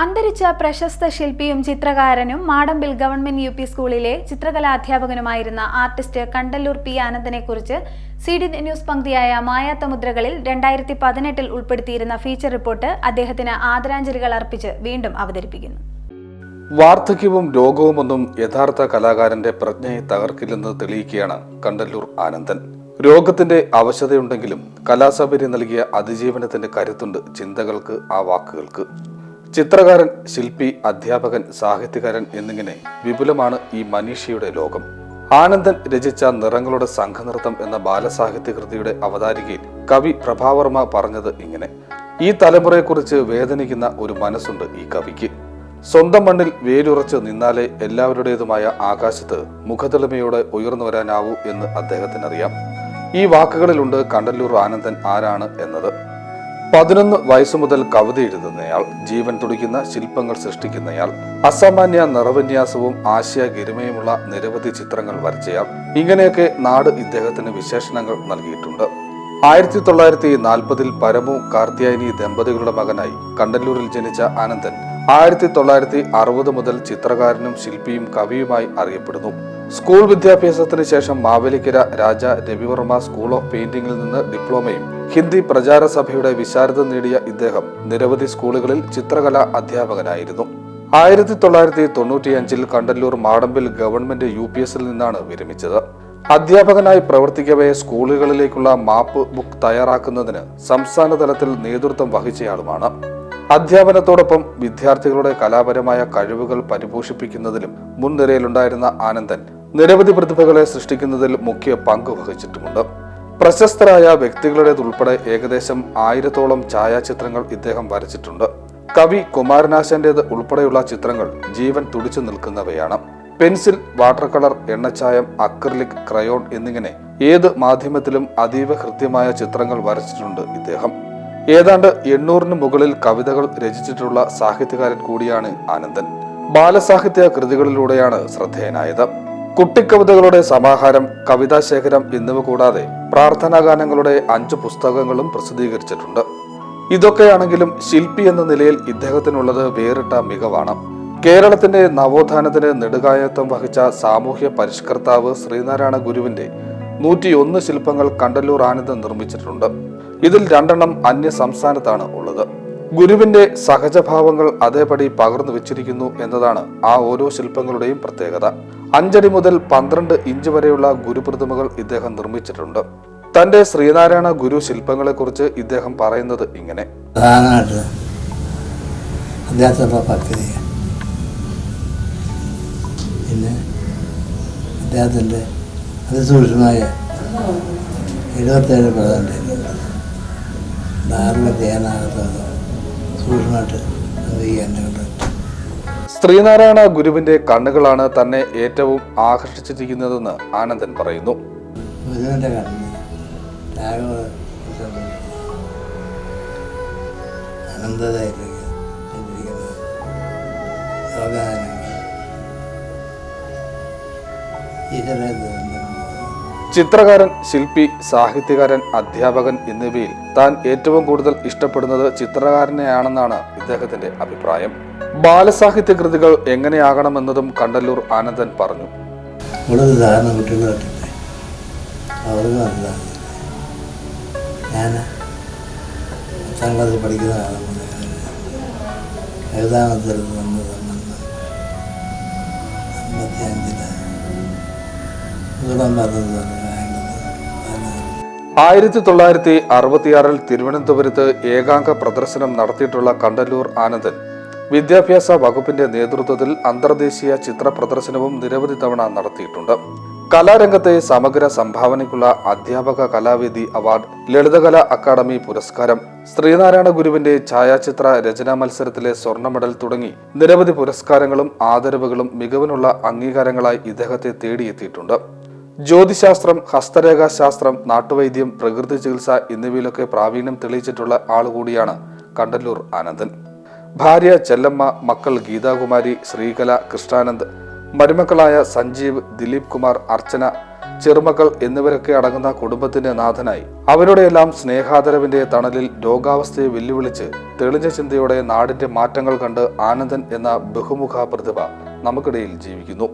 അന്തരിച്ച പ്രശസ്ത ശില്പിയും ചിത്രകാരനും മാടമ്പിൽ ഗവൺമെന്റ് യു പി സ്കൂളിലെ ചിത്രകലാ അധ്യാപകനുമായിരുന്ന ആർട്ടിസ്റ്റ് കണ്ടല്ലൂർ പി ആനന്ദനെക്കുറിച്ച് സി ഡി ന്യൂസ് പങ്ക്തിയായ മായാത്ത മുദ്രകളിൽ രണ്ടായിരത്തി പതിനെട്ടിൽ ഉൾപ്പെടുത്തിയിരുന്ന ഫീച്ചർ റിപ്പോർട്ട് അദ്ദേഹത്തിന് ആദരാഞ്ജലികൾ അർപ്പിച്ച് വീണ്ടും അവതരിപ്പിക്കുന്നു. വാർദ്ധക്യവും രോഗവുമൊന്നും യഥാർത്ഥ കലാകാരന്റെ പ്രജ്ഞയെ തകർക്കില്ലെന്ന് തെളിയിക്കുകയാണ് കണ്ടല്ലൂർ ആനന്ദൻ. രോഗത്തിന്റെ അവശതയുണ്ടെങ്കിലും കലാസൗകര്യം നൽകിയ അതിജീവനത്തിന്റെ കരുത്തുണ്ട് ചിന്തകൾക്ക് ആ വാക്കുകൾക്ക്. ചിത്രകാരൻ ശില്പി അധ്യാപകൻ സാഹിത്യകാരൻ എന്നിങ്ങനെ വിപുലമാണ് ഈ മനീഷിയുടെ ലോകം. ആനന്ദൻ രചിച്ച നിറങ്ങളുടെ സംഘനൃത്തം എന്ന ബാലസാഹിത്യ കൃതിയുടെ അവതാരികയിൽ കവി പ്രഭാവർമ്മ പറഞ്ഞത് ഇങ്ങനെ. ഈ തലമുറയെക്കുറിച്ച് വേദനിക്കുന്ന ഒരു മനസ്സുണ്ട് ഈ കവിക്ക്. സ്വന്തം മണ്ണിൽ വേരുറച്ച് നിന്നാലേ എല്ലാവരുടേതുമായ ആകാശത്ത് മുഖതെളിമയോടെ ഉയർന്നു വരാനാവൂ എന്ന് അദ്ദേഹത്തിനറിയാം. ഈ വാക്കുകളിലുണ്ട് കണ്ടല്ലൂർ ആനന്ദൻ ആരാണ് എന്നത്. പതിനൊന്ന് വയസ്സു മുതൽ കവിത എഴുതുന്നയാൾ ജീവൻ തുടിക്കുന്ന ശില്പങ്ങൾ സൃഷ്ടിക്കുന്നയാൾ അസാമാന്യ നിറവിന്യാസവും ആശയ ഗരിമയുമുള്ള നിരവധി ചിത്രങ്ങൾ വരച്ചയാൾ. ഇങ്ങനെയൊക്കെ നാട് ഇദ്ദേഹത്തിന് വിശേഷണങ്ങൾ നൽകിയിട്ടുണ്ട്. ആയിരത്തി തൊള്ളായിരത്തി നാൽപ്പതിൽ പരമു കാർത്തിയായനി ദമ്പതികളുടെ മകനായി കണ്ടല്ലൂരിൽ ജനിച്ച ആനന്ദൻ ആയിരത്തി തൊള്ളായിരത്തി അറുപത് മുതൽ ചിത്രകാരനും ശില്പിയും കവിയുമായി അറിയപ്പെടുന്നു. സ്കൂൾ വിദ്യാഭ്യാസത്തിന് ശേഷം മാവേലിക്കര രാജ രവിവർമ്മ സ്കൂൾ ഓഫ് പെയിന്റിംഗിൽ നിന്ന് ഡിപ്ലോമയും ഹിന്ദി പ്രചാര സഭയുടെ വിശാരദ നേടിയ ഇദ്ദേഹം നിരവധി സ്കൂളുകളിൽ ചിത്രകലാ അധ്യാപകനായിരുന്നു. ആയിരത്തി തൊള്ളായിരത്തി തൊണ്ണൂറ്റിയഞ്ചിൽ Kandalloor Madampil government U P എസിൽ നിന്നാണ് വിരമിച്ചത്. അധ്യാപകനായി പ്രവർത്തിക്കവേ സ്കൂളുകളിലേക്കുള്ള മാപ്പ് ബുക്ക് തയ്യാറാക്കുന്നതിന് സംസ്ഥാന തലത്തിൽ നേതൃത്വം വഹിച്ചയാളുമാണ്. അധ്യാപനത്തോടൊപ്പം വിദ്യാർത്ഥികളുടെ കലാപരമായ കഴിവുകൾ പരിപോഷിപ്പിക്കുന്നതിലും മുൻനിരയിലുണ്ടായിരുന്ന ആനന്ദൻ നിരവധി പ്രതിഭകളെ സൃഷ്ടിക്കുന്നതിൽ മുഖ്യ പങ്ക് വഹിച്ചിട്ടുമുണ്ട്. പ്രശസ്തരായ വ്യക്തികളുടേതുൾപ്പെടെ ഏകദേശം ആയിരത്തോളം ഛായാചിത്രങ്ങൾ ഇദ്ദേഹം വരച്ചിട്ടുണ്ട്. കവി കുമാരനാശന്റേത് ഉൾപ്പെടെയുള്ള ചിത്രങ്ങൾ ജീവൻ തുടിച്ചു നിൽക്കുന്നവയാണ്. പെൻസിൽ വാട്ടർ കളർ എണ്ണച്ചായം അക്രലിക് ക്രയോൺ എന്നിങ്ങനെ ഏത് മാധ്യമത്തിലും അതീവ ഹൃദ്യമായ ചിത്രങ്ങൾ വരച്ചിട്ടുണ്ട് ഇദ്ദേഹം. ഏതാണ്ട് എണ്ണൂറിന് മുകളിൽ കവിതകൾ രചിച്ചിട്ടുള്ള സാഹിത്യകാരൻ കൂടിയാണ് ആനന്ദൻ. ബാലസാഹിത്യ കൃതികളിലൂടെയാണ് ശ്രദ്ധേയനായത്. കുട്ടിക്കവിതകളുടെ സമാഹാരം കവിതാശേഖരം എന്നിവ കൂടാതെ പ്രാർത്ഥനാ ഗാനങ്ങളുടെ അഞ്ച് പുസ്തകങ്ങളും പ്രസിദ്ധീകരിച്ചിട്ടുണ്ട്. ഇതൊക്കെയാണെങ്കിലും ശില്പി എന്ന നിലയിൽ ഇദ്ദേഹത്തിനുള്ളത് വേറിട്ട മികവാണ്. കേരളത്തിന്റെ നവോത്ഥാനത്തിന് നെടുകായത്വം വഹിച്ച സാമൂഹ്യ പരിഷ്കർത്താവ് ശ്രീനാരായണ ഗുരുവിന്റെ നൂറ്റിയൊന്ന് ശില്പങ്ങൾ കണ്ടല്ലൂർ ആനന്ദൻ നിർമ്മിച്ചിട്ടുണ്ട്. ഇതിൽ രണ്ടെണ്ണം അന്യ സംസ്ഥാനത്താണ് ഉള്ളത്. ഗുരുവിന്റെ സഹജഭാവങ്ങൾ അതേപടി പകർന്നു വെച്ചിരിക്കുന്നു എന്നതാണ് ആ ഓരോ ശില്പങ്ങളുടെയും പ്രത്യേകത. അഞ്ചടി മുതൽ പന്ത്രണ്ട് ഇഞ്ച് വരെയുള്ള ഗുരുപ്രതിമകൾ ഇദ്ദേഹം നിർമ്മിച്ചിട്ടുണ്ട്. തന്റെ ശ്രീനാരായണ ഗുരു ശില്പങ്ങളെ കുറിച്ച് ഇദ്ദേഹം പറയുന്നത് ഇങ്ങനെ. പിന്നെ എഴുപത്തേഴ് പ്രധാന ധാരണ സൂക്ഷ്മമായിട്ട് അത് ചെയ്യാൻ കൊണ്ട് ശ്രീനാരായണ ഗുരുവിന്റെ കണ്ണുകളാണ് തന്നെ ഏറ്റവും ആകർഷിച്ചിരിക്കുന്നതെന്ന് ആനന്ദൻ പറയുന്നു. ഗുരുവിന്റെ കണ്ണ് യോഗാനങ്ങൾ. ചിത്രകാരൻ ശില്പി സാഹിത്യകാരൻ അധ്യാപകൻ എന്നിവയിൽ താൻ ഏറ്റവും കൂടുതൽ ഇഷ്ടപ്പെടുന്നത് ചിത്രകാരനെയാണെന്നാണ് ഇദ്ദേഹത്തിന്റെ അഭിപ്രായം. ബാലസാഹിത്യ കൃതികൾ എങ്ങനെയാകണമെന്നതും കണ്ടല്ലൂർ ആനന്ദൻ പറഞ്ഞു. കൂടുതൽ ധാരണ നമ്മൾ മനസ്സിലാകുന്നില്ല ഞാൻ നിന്ന് അമ്പത്തി അഞ്ചിൽ പറഞ്ഞത് തന്നെ ആയിരത്തി തൊള്ളായിരത്തി അറുപത്തിയാറിൽ തിരുവനന്തപുരത്ത് ഏകാംഗ പ്രദർശനം നടത്തിയിട്ടുള്ള കണ്ടല്ലൂർ ആനന്ദൻ വിദ്യാഭ്യാസ വകുപ്പിന്റെ നേതൃത്വത്തിൽ അന്തർദേശീയ ചിത്ര പ്രദർശനവും നിരവധി തവണ നടത്തിയിട്ടുണ്ട്. കലാരംഗത്തെ സമഗ്ര സംഭാവനയ്ക്കുള്ള അധ്യാപക കലാവേദി അവാർഡ് ലളിതകല അക്കാദമി പുരസ്കാരം ശ്രീനാരായണ ഗുരുവിന്റെ ഛായാചിത്ര രചനാ മത്സരത്തിലെ സ്വർണ മെഡൽ തുടങ്ങി നിരവധി പുരസ്കാരങ്ങളും ആദരവുകളും മികവിനുള്ള അംഗീകാരങ്ങളായി ഇദ്ദേഹത്തെ തേടിയെത്തിയിട്ടുണ്ട്. ജ്യോതിശാസ്ത്രം ഹസ്തരേഖാശാസ്ത്രം നാട്ടുവൈദ്യം പ്രകൃതി ചികിത്സ എന്നിവയിലൊക്കെ പ്രാവീണ്യം തെളിയിച്ചിട്ടുള്ള ആളുകൂടിയാണ് കണ്ടല്ലൂർ ആനന്ദൻ. ഭാര്യ ചെല്ലമ്മ മക്കൾ ഗീതാകുമാരി ശ്രീകല കൃഷ്ണാനന്ദ് മരുമക്കളായ സഞ്ജീവ് ദിലീപ് കുമാർ അർച്ചന ചെറുമക്കൾ എന്നിവരൊക്കെ അടങ്ങുന്ന കുടുംബത്തിന്റെ നാഥനായി. അവരുടെയെല്ലാം സ്നേഹാദരവിന്റെ തണലിൽ രോഗാവസ്ഥയെ വെല്ലുവിളിച്ച് തെളിഞ്ഞ ചിന്തയോടെ നാടിന്റെ മാറ്റങ്ങൾ കണ്ട് ആനന്ദൻ എന്ന ബഹുമുഖ പ്രതിഭ നമുക്കിടയിൽ ജീവിക്കുന്നു.